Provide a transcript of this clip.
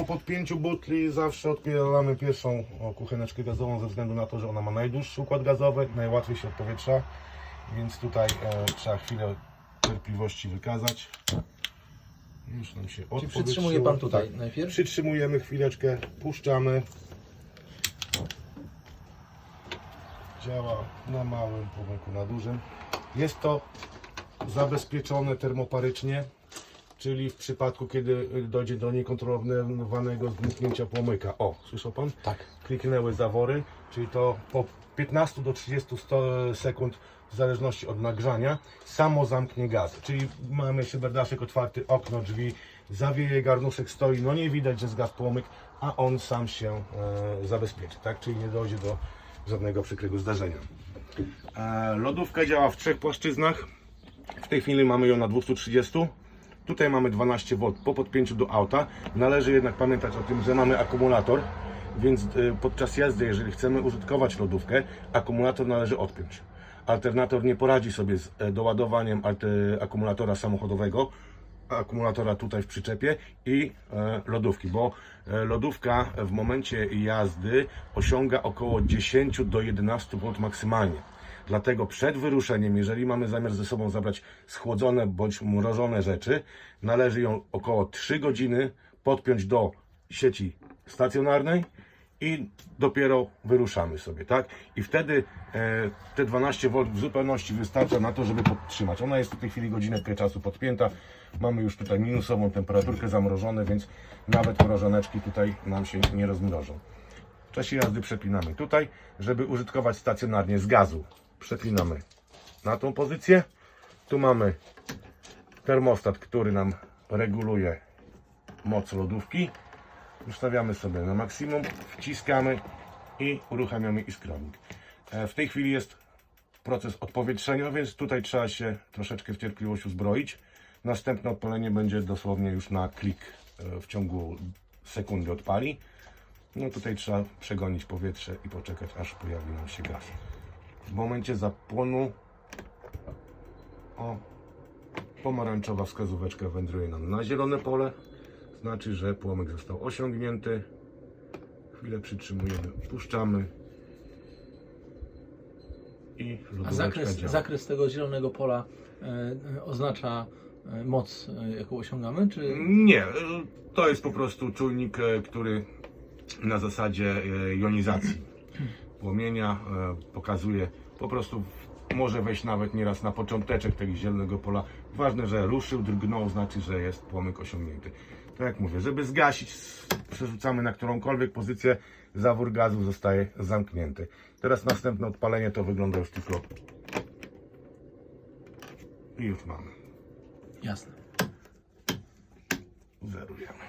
po podpięciu butli zawsze odpieramy pierwszą o, kucheneczkę gazową ze względu na to, że ona ma najdłuższy układ gazowy, najłatwiej się odpowietrza, więc tutaj e, trzeba chwilę cierpliwości wykazać. Już nam się odpowietrzyło. przytrzymuje Pan tutaj Tak. najpierw? Przytrzymujemy chwileczkę, puszczamy. Działa na małym płomyku, na dużym. Jest to zabezpieczone termoparycznie, czyli w przypadku, kiedy dojdzie do niekontrolowanego zniknięcia płomyka. O, słyszał Pan? Tak. Kliknęły zawory, czyli to po 15 do 30 sto- sekund w zależności od nagrzania samo zamknie gaz. Czyli mamy szyberdaszek otwarty, okno, drzwi, zawieje, garnuszek stoi, no nie widać, że zgasł płomyk, a on sam się e, zabezpieczy, tak? Czyli nie dojdzie do żadnego przykrego zdarzenia. E, lodówka działa w trzech płaszczyznach. W tej chwili mamy ją na 230. Tutaj mamy 12 V po podpięciu do auta. Należy jednak pamiętać o tym, że mamy akumulator, więc y, podczas jazdy, jeżeli chcemy użytkować lodówkę, akumulator należy odpiąć. Alternator nie poradzi sobie z e, doładowaniem akumulatora samochodowego, akumulatora tutaj w przyczepie i e, lodówki, bo e, lodówka w momencie jazdy osiąga około 10 do 11 V maksymalnie. Dlatego przed wyruszeniem, jeżeli mamy zamiar ze sobą zabrać schłodzone bądź mrożone rzeczy, należy ją około 3 godziny podpiąć do sieci stacjonarnej i dopiero wyruszamy sobie, tak? I wtedy e, te 12 V w zupełności wystarcza na to, żeby podtrzymać. Ona jest w tej chwili godzinę czasu podpięta. Mamy już tutaj minusową temperaturkę zamrożone, więc nawet mrożoneczki tutaj nam się nie rozmrożą. W czasie jazdy przepinamy tutaj, żeby użytkować stacjonarnie z gazu. Przepinamy na tą pozycję. Tu mamy termostat, który nam reguluje moc lodówki. Ustawiamy sobie na maksimum, wciskamy i uruchamiamy iskrownik. E, W tej chwili jest proces odpowietrzenia, więc tutaj trzeba się troszeczkę w cierpliwość uzbroić. Następne odpalenie będzie dosłownie już na klik e, w ciągu sekundy odpali. No tutaj trzeba przegonić powietrze i poczekać aż pojawi nam się gaz. W momencie zapłonu o, pomarańczowa wskazóweczka wędruje nam na zielone pole. Znaczy, że płomyk został osiągnięty. Chwilę przytrzymujemy, puszczamy. I A zakres, działa. zakres tego zielonego pola e, oznacza e, moc, e, jaką osiągamy, czy... Nie, to jest po prostu czujnik, który na zasadzie jonizacji płomienia e, pokazuje po prostu może wejść nawet nieraz na począteczek tego zielonego pola. Ważne, że ruszył, drgnął, znaczy, że jest płomyk osiągnięty. Tak jak mówię, żeby zgasić, przerzucamy na którąkolwiek pozycję, zawór gazu zostaje zamknięty. Teraz następne odpalenie to wygląda już tylko i już mamy. Jasne. Zerujemy.